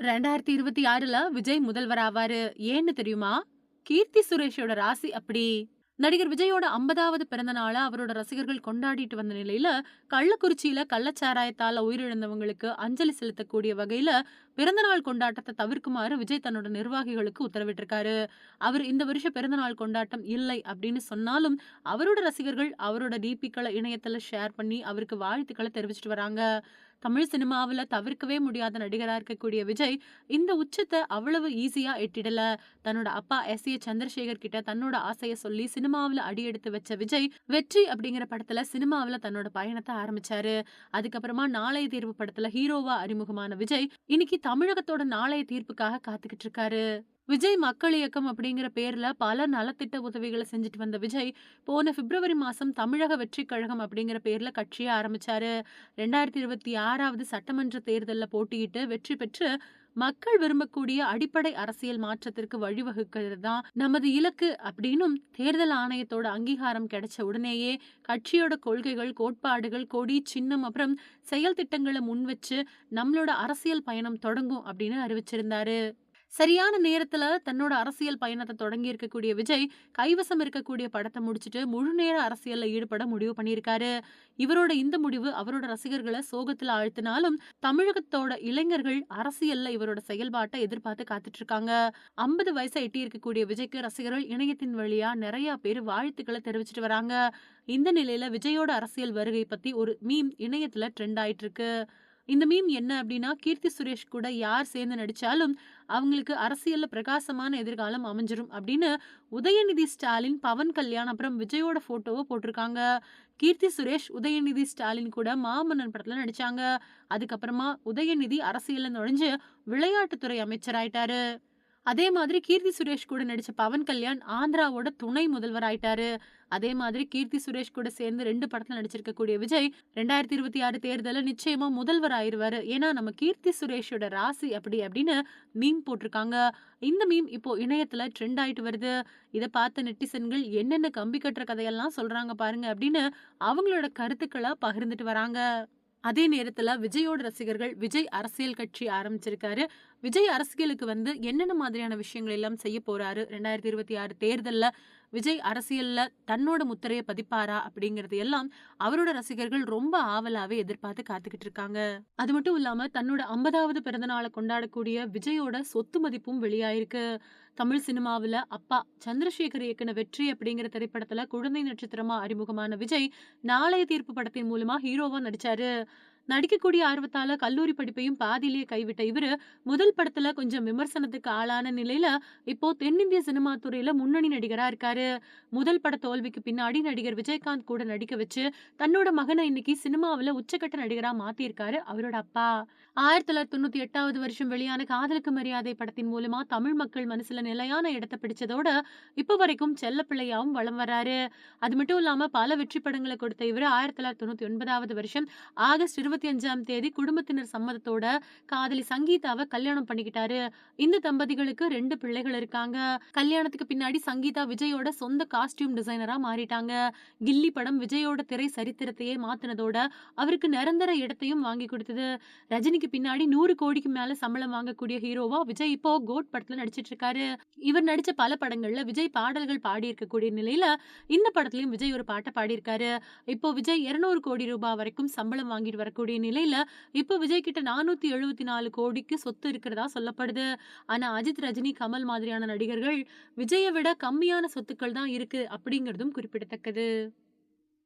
ரெண்டாயிரத்தி இருபத்தி ஆறுல விஜய் முதல்வர் ஆவாரு. ஏன்னு தெரியுமா? கீர்த்தி சுரேஷோட ராசி அப்படி. நடிகர் விஜயோட ஐம்பதாவது பிறந்த நாளை அவரோட ரசிகர்கள் கொண்டாடிட்டு வந்த நிலையில கள்ளக்குறிச்சியில கள்ளச்சாராயத்தால உயிரிழந்தவங்களுக்கு அஞ்சலி செலுத்தக்கூடிய வகையில பிறந்தநாள் கொண்டாட்டத்தை தவிர்க்குமாறு விஜய் தன்னோட நிர்வாகிகளுக்கு உத்தரவிட்டிருக்காரு. அவர் இந்த வருஷம் பிறந்தநாள் கொண்டாட்டம் இல்லை அப்படின்னு சொன்னாலும் அவரோட ரசிகர்கள் அவரோட டிபிக்களை இணையத்துல ஷேர் பண்ணி அவருக்கு வாழ்த்துக்களை தெரிவிச்சிட்டு வராங்க. தமிழ் சினிமாவுல தவிர்க்கவே முடியாத நடிகரா இருக்கக்கூடிய விஜய் இந்த உச்சத்தை அவ்வளவு ஈஸியா எட்டிடல. தன்னோட அப்பா எஸ் ஏ சந்திரசேகர் கிட்ட தன்னோட ஆசையை சொல்லி சினிமாவுல அடியெடுத்து வச்ச விஜய் வெற்றி அப்படிங்கிற படத்துல சினிமாவுல தன்னோட பயணத்தை ஆரம்பிச்சாரு. அதுக்கப்புறமா நாளைய தேர்வு படத்துல ஹீரோவா அறிமுகமான விஜய் இன்னைக்கு தமிழகத்தோட நாளைய தீர்ப்புக்காக காத்துக்கிட்டு இருக்காரு விஜய் மக்கள் இயக்கம் அப்படிங்கிற பேர்ல பல நலத்திட்ட உதவிகளை செஞ்சுட்டு வந்த விஜய் போன பிப்ரவரி மாசம் தமிழக வெற்றி கழகம் அப்படிங்கிற பேர்ல கட்சியை ஆரம்பிச்சாரு. ரெண்டாயிரத்தி இருபத்தி ஆறாவது சட்டமன்ற தேர்தலில் போட்டியிட்டு வெற்றி பெற்று மக்கள் விரும்பக்கூடிய அடிப்படை அரசியல் மாற்றத்திற்கு வழிவகுக்கிறது தான் நமது இலக்கு அப்படின்னும் தேர்தல் ஆணையத்தோட அங்கீகாரம் கிடைச்ச உடனேயே கட்சியோட கொள்கைகள் கோட்பாடுகள் கொடி சின்னம் அப்புறம் செயல் திட்டங்களை முன் வச்சு நம்மளோட அரசியல் பயணம் தொடங்கும் அப்படின்னு அறிவிச்சிருந்தாரு. சரியான நேரத்துல தன்னோட அரசியல் பயணத்தை தொடங்கி இருக்கக்கூடிய விஜய் கைவசம் இருக்கக்கூடிய படத்தை முடிச்சுட்டு முழு நேர அரசியல்ல ஈடுபட முடிவு பண்ணியிருக்காரு. இவரோட இந்த முடிவு அவரோட ரசிகர்களை சோகத்துல ஆழ்த்தினாலும் தமிழகத்தோட இளைஞர்கள் அரசியல்ல இவரோட செயல்பாட்டை எதிர்பார்த்து காத்துட்டு இருக்காங்க ஐம்பது வயசை எட்டி இருக்கக்கூடிய விஜய்க்கு ரசிகர்கள் இணையத்தின் வழியா நிறைய பேர் வாழ்த்துக்களை தெரிவிச்சிட்டு வராங்க. இந்த நிலையில விஜயோட அரசியல் வருகை பத்தி ஒரு மீம் இணையத்துல ட்ரெண்ட் ஆயிட்டு இருக்கு இந்த மீம் என்ன அப்படின்னா கீர்த்தி சுரேஷ் கூட யார் சேர்ந்து நடித்தாலும் அவங்களுக்கு அரசியலில் பிரகாசமான எதிர்காலம் அமைஞ்சிரும் அப்படின்னு உதயநிதி ஸ்டாலின் பவன் கல்யாண் அப்புறம் விஜயோட ஃபோட்டோவை போட்டிருக்காங்க. கீர்த்தி சுரேஷ் உதயநிதி ஸ்டாலின் கூட மாமன்னன் படத்தில் நடித்தாங்க அதுக்கப்புறமா உதயநிதி அரசியலில் நுழைஞ்சு விளையாட்டுத்துறை அமைச்சராயிட்டாரு. அதே மாதிரி கீர்த்தி சுரேஷ் கூட நடிச்ச பவன் கல்யாண் ஆந்திராவோட துணை முதல்வர் ஆயிட்டாரு. அதே மாதிரி கீர்த்தி சுரேஷ் கூட சேர்ந்து ரெண்டு படத்துல நடிச்சிருக்கக்கூடிய விஜய் ரெண்டாயிரத்தி இருபத்தி ஆறு தேர்தலில் நிச்சயமா முதல்வர் ஆயிருவாரு. ஏன்னா நம்ம கீர்த்தி சுரேஷோட ராசி அப்படி அப்படின்னு மீம் போட்டிருக்காங்க. இந்த மீம் இப்போ இணையத்துல ட்ரெண்ட் ஆயிட்டு வருது. இதை பார்த்த நெட்டிசன்கள் என்னென்ன கம்பி கட்டுற கதையெல்லாம் சொல்றாங்க பாருங்க அப்படின்னு அவங்களோட கருத்துக்களை பகிர்ந்துட்டு வராங்க. அதே நேரத்துல விஜயோட ரசிகர்கள் விஜய் அரசியல் கட்சி ஆரம்பிச்சிருக்காரு. விஜய் அரசியலுக்கு வந்து என்னென்ன மாதிரியான விஷயங்கள் எல்லாம் செய்ய போறாரு? ரெண்டாயிரத்தி இருபத்தி ஆறு தேர்தல்ல விஜய் அரசியல்ல தன்னோட முத்திரையை பதிப்பாரா அப்படிங்கறது எல்லாம் அவரோட ரசிகர்கள் ரொம்ப ஆவலாவே எதிர்பார்த்து காத்துக்கிட்டு இருக்காங்க. அது மட்டும் இல்லாம தன்னோட ஐம்பதாவது பிறந்த நாளை கொண்டாடக்கூடிய விஜயோட சொத்து மதிப்பும் வெளியாயிருக்கு. தமிழ் சினிமாவில் அப்பா சந்திரசேகர் இயக்குன வெற்றி அப்படிங்கிற திரைப்படத்துல குழந்தை நட்சத்திரமா அறிமுகமான விஜய் நாளைய தீர்ப்பு படத்தின் மூலமா ஹீரோவா நடிச்சாரு. நடிக்கக்கூடிய ஆர்வத்தால கல்லூரி படிப்பையும் பாதியிலேயே கைவிட்ட இவரு முதல் படத்துல கொஞ்சம் விமர்சனத்துக்கு ஆளான நிலையில இப்போ தென்னிந்திய சினிமா துறையில முன்னணி நடிகரா இருக்காரு. முதல் பட தோல்விக்கு பின்னாடி நடிகர் விஜயகாந்த் கூட நடிக்க வச்சு தன்னோட மகனை இன்னைக்கு சினிமாவில உச்சக்கட்ட நடிகரா மாத்திருக்காரு அவரோட அப்பா. ஆயிரத்தி தொள்ளாயிரத்தி தொண்ணூத்தி எட்டாவது வருஷம் வெளியான காதலுக்கு மரியாதை படத்தின் மூலமா தமிழ் மக்கள் மனசுல நிலையான இடத்தை பிடிச்சதோட இப்ப வரைக்கும் செல்ல பிள்ளையாவும் வளம் வராரு. அது மட்டும் இல்லாம பல வெற்றி படங்களை கொடுத்த இவர் ஆயிரத்தி தொள்ளாயிரத்தி தொண்ணூத்தி ஒன்பதாவது வருஷம் ஆகஸ்ட் இருபத்தி இருபத்தி அஞ்சாம் தேதி குடும்பத்தினர் சம்மதத்தோட காதலி சங்கீதாவை கல்யாணம் பண்ணிக்கிட்டாரு. இந்த தம்பதிகளுக்கு ரெண்டு பிள்ளைகள் இருக்காங்க. கல்யாணத்துக்கு பின்னாடி சங்கீதா விஜயோட சொந்த காஸ்டியூம் டிசைனரா மாறிட்டாங்க. கில்லி படம் விஜயோட திரை சரித்திரத்தையே மாத்தினதோட அவருக்கு நிரந்தர இடத்தையும் வாங்கி கொடுத்தது. ரஜினிக்கு பின்னாடி நூறு கோடிக்கு மேல சம்பளம் வாங்கக்கூடிய ஹீரோவா விஜய் இப்போ கோட் படத்துல நடிச்சிட்டு இருக்காரு இவர் நடிச்ச பல படங்கள்ல விஜய் பாடல்கள் பாடி இருக்கக்கூடிய நிலையில இந்த படத்துலயும் விஜய் ஒரு பாட்டை பாடியிருக்காரு. இப்போ விஜய் இருநூறு கோடி ரூபாய் வரைக்கும் சம்பளம் வாங்கிட்டு வரக்கூடிய நிலையில இப்போ விஜய் கிட்ட நானூத்தி எழுபத்தி நாலு கோடிக்கு சொத்து இருக்கிறதா சொல்லப்படுது. ஆனா அஜித் ரஜினி கமல் மாதிரியான நடிகர்கள் விஜயை விட கம்மியான சொத்துக்கள் தான் இருக்கு அப்படிங்கிறதும் குறிப்பிடத்தக்கது.